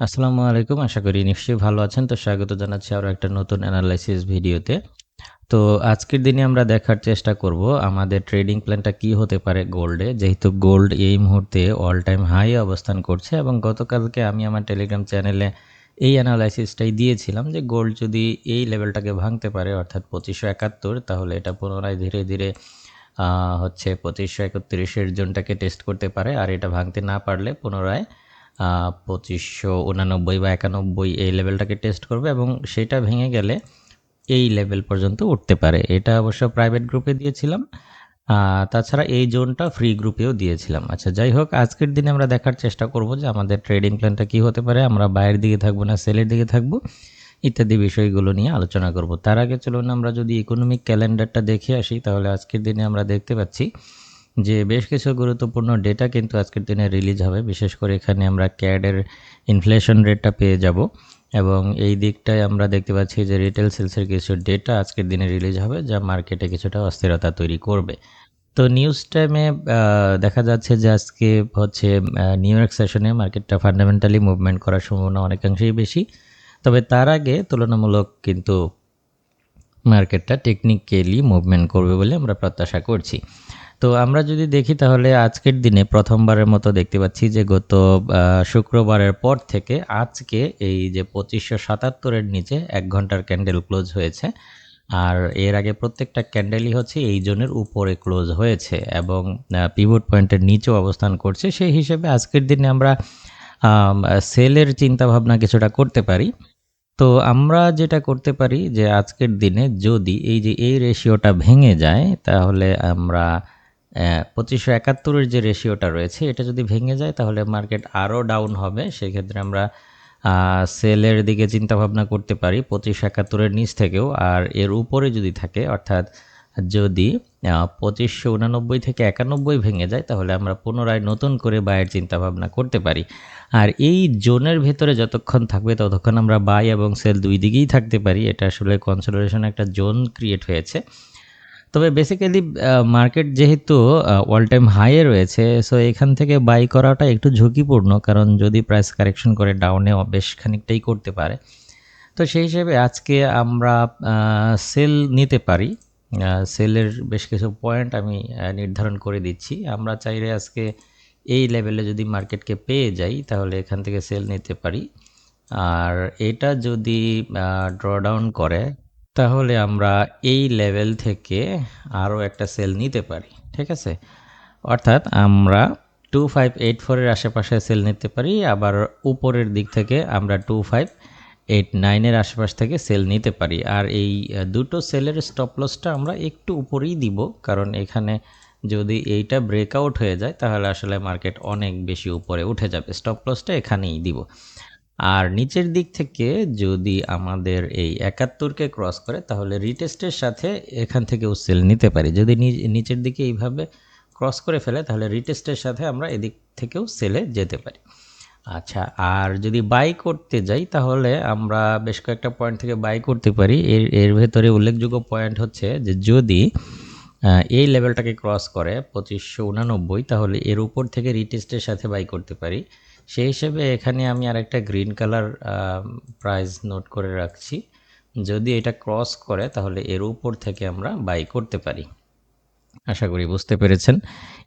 আসসালামু আলাইকুম, আশা করি নিশ্চয়ই ভালো আছেন। তো স্বাগত জানাচ্ছি আরও একটা নতুন অ্যানালাইসিস ভিডিওতে তো আজকের দিনে আমরা দেখার চেষ্টা করব আমাদের ট্রেডিং প্ল্যানটা কি হতে পারে গোল্ডে যেহেতু গোল্ড এই মুহূর্তে অল টাইম হাই অবস্থান করছে এবং গতকালকে আমি আমার টেলিগ্রাম চ্যানেলে এই অ্যানালাইসিসটাই দিয়েছিলাম যে গোল্ড যদি এই লেভেলটাকে ভাঙতে পারে, অর্থাৎ পঁচিশশো একাত্তর, তাহলে এটা পুনরায় ধীরে ধীরে হচ্ছে পঁচিশশো একত্রিশের জোনটাকে টেস্ট করতে পারে। আর এটা ভাঙতে না পারলে পুনরায় পঁচিশশো উনানব্বই বা একানব্বই এই লেভেলটাকে টেস্ট করবে এবং সেটা ভেঙে গেলে এই লেভেল পর্যন্ত উঠতে পারে। এটা অবশ্য প্রাইভেট গ্রুপে দিয়েছিলাম। তাছাড়া এই জোনটা ফ্রি গ্রুপেও দিয়েছিলাম। আচ্ছা যাই হোক, আজকের দিনে আমরা দেখার চেষ্টা করব যে আমাদের ট্রেডিং প্ল্যানটা কি হতে পারে। আমরা বাইরের দিকে থাকব না সেলের দিকে থাকব, ইত্যাদি বিষয়গুলো নিয়ে আলোচনা করব। তার আগে চলুন আমরা যদি ইকোনমিক ক্যালেন্ডারটা দেখে আসি, তাহলে আজকের দিনে আমরা দেখতে পাচ্ছি যে বেশ কিছু গুরুত্বপূর্ণ ডেটা কিন্তু আজকের দিনে রিলিজ হবে। বিশেষ করে এখানে আমরা ক্যাডের ইনফ্লেশন রেটটা পেয়ে যাব এবং এই দিকটায় আমরা দেখতে পাচ্ছি যে রিটেল সেলসের কিছু ডেটা আজকের দিনে রিলিজ হবে, যা মার্কেটে কিছুটা অস্থিরতা তৈরি করবে। তো নিউজ টাইমে দেখা যাচ্ছে যে আজকে হচ্ছে নিউ ইয়র্ক সেশনে মার্কেটটা ফান্ডামেন্টালি মুভমেন্ট করার সম্ভাবনা অনেকাংশেই বেশি। তবে তার আগে তুলনামূলক কিন্তু মার্কেটটা টেকনিক্যালি মুভমেন্ট করবে বলে আমরা প্রত্যাশা করছি। তো আমরা যদি দেখি তাহলে আজকের দিনে প্রথমবারের মতো দেখতে পাচ্ছি যে গত শুক্রবারের পর থেকে আজকে এই যে পঁচিশশো সাতাত্তরের নিচে এক ঘণ্টার ক্যান্ডেল ক্লোজ হয়েছে। আর এর আগে প্রত্যেকটা ক্যান্ডেলই হচ্ছে এই জনের উপরে ক্লোজ হয়েছে এবং পিভট পয়েন্টের নিচেও অবস্থান করছে। সেই হিসেবে আজকের দিনে আমরা সেলের চিন্তা ভাবনা কিছুটা করতে পারি। তো আমরা যেটা করতে পারি যে আজকের দিনে যদি এই যে এই রেশিওটা ভেঙে যায়, তাহলে আমরা পঁচিশশো একাত্তরের যে রেশিওটা রয়েছে, এটা যদি ভেঙে যায়, তাহলে মার্কেট আরও ডাউন হবে। সেক্ষেত্রে আমরা সেলের দিকে চিন্তাভাবনা করতে পারি পঁচিশশো একাত্তরের নিচ থেকেও। আর এর উপরে যদি থাকে, অর্থাৎ যদি পঁচিশশো উনানব্বই থেকে একানব্বই ভেঙে যায়, তাহলে আমরা পুনরায় নতুন করে বায়ের চিন্তাভাবনা করতে পারি। আর এই জোনের ভেতরে যতক্ষণ থাকবে, ততক্ষণ আমরা বাই এবং সেল দুই দিকেই থাকতে পারি। এটা আসলে কনসোলিডেশন একটা জোন ক্রিয়েট হয়েছে। তবে বেসিক্যালি মার্কেট যেহেতু অল টাইম হাইয়ে রয়েছে সো এখান থেকে বাই করাটা একটু ঝুঁকিপূর্ণ, কারণ যদি প্রাইস কারেকশন করে ডাউনে বেশ খানিকটাই করতে পারে। তো সেই হিসেবে আজকে আমরা সেল নিতে পারি। সেলের বেশ কিছু পয়েন্ট আমি নির্ধারণ করে দিচ্ছি। আমরা চাইলে আজকে এই লেভেলে যদি মার্কেটকে পেয়ে যাই, তাহলে এখান থেকে সেল নিতে পারি। আর এটা যদি ড্রডাউন করে তাহলে আমরা এই লেভেল থেকে আরও একটা সেল নিতে পারি, ঠিক আছে? অর্থাৎ আমরা টু ফাইভ এইট ফোরের আশেপাশে সেল নিতে পারি, আবার উপরের দিক থেকে আমরা টু ফাইভ এইট নাইনের আশেপাশ থেকে সেল নিতে পারি। আর এই দুটো সেলের স্টপ লসটা আমরা একটু উপরেই দিব, কারণ এখানে যদি এইটা ব্রেকআউট হয়ে যায়, তাহলে আসলে মার্কেট অনেক বেশি উপরে উঠে যাবে। স্টপ লসটা এখানেই দিব। আর নিচের দিক থেকে যদি আমাদের এই একাত্তরকে ক্রস করে, তাহলে রিটেস্টের সাথে এখান থেকেও সেল নিতে পারি। যদি নিচের দিকে এইভাবে ক্রস করে ফেলে, তাহলে রিটেস্টের সাথে আমরা এদিক থেকেও সেলে যেতে পারি। আচ্ছা আর যদি বাই করতে যাই, তাহলে আমরা বেশ কয়েকটা পয়েন্ট থেকে বাই করতে পারি। এর এর ভেতরে উল্লেখযোগ্য পয়েন্ট হচ্ছে যে যদি এই লেভেলটাকে ক্রস করে পঁচিশশো উনানব্বই, তাহলে এর উপর থেকে রিটেস্টের সাথে বাই করতে পারি। সেই হিসেবে এখানে আমি আরেকটা গ্রিন কালার প্রাইস নোট করে রাখছি। যদি এটা ক্রস করে, তাহলে এর উপর থেকে আমরা বাই করতে পারি। আশা করি বুঝতে পেরেছেন।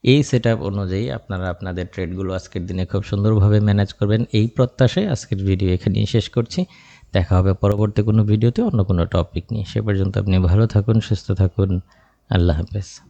এই সেট অনুযায়ী আপনারা আপনাদের ট্রেডগুলো আজকের দিনে খুব সুন্দরভাবে ম্যানেজ করবেন। এই প্রত্যাশায় আজকের ভিডিও এখানেই শেষ করছি। দেখা হবে পরবর্তী কোনো ভিডিওতে অন্য কোনো টপিক নিয়ে। সে পর্যন্ত আপনি ভালো থাকুন, সুস্থ থাকুন। আল্লাহ হাফেজ।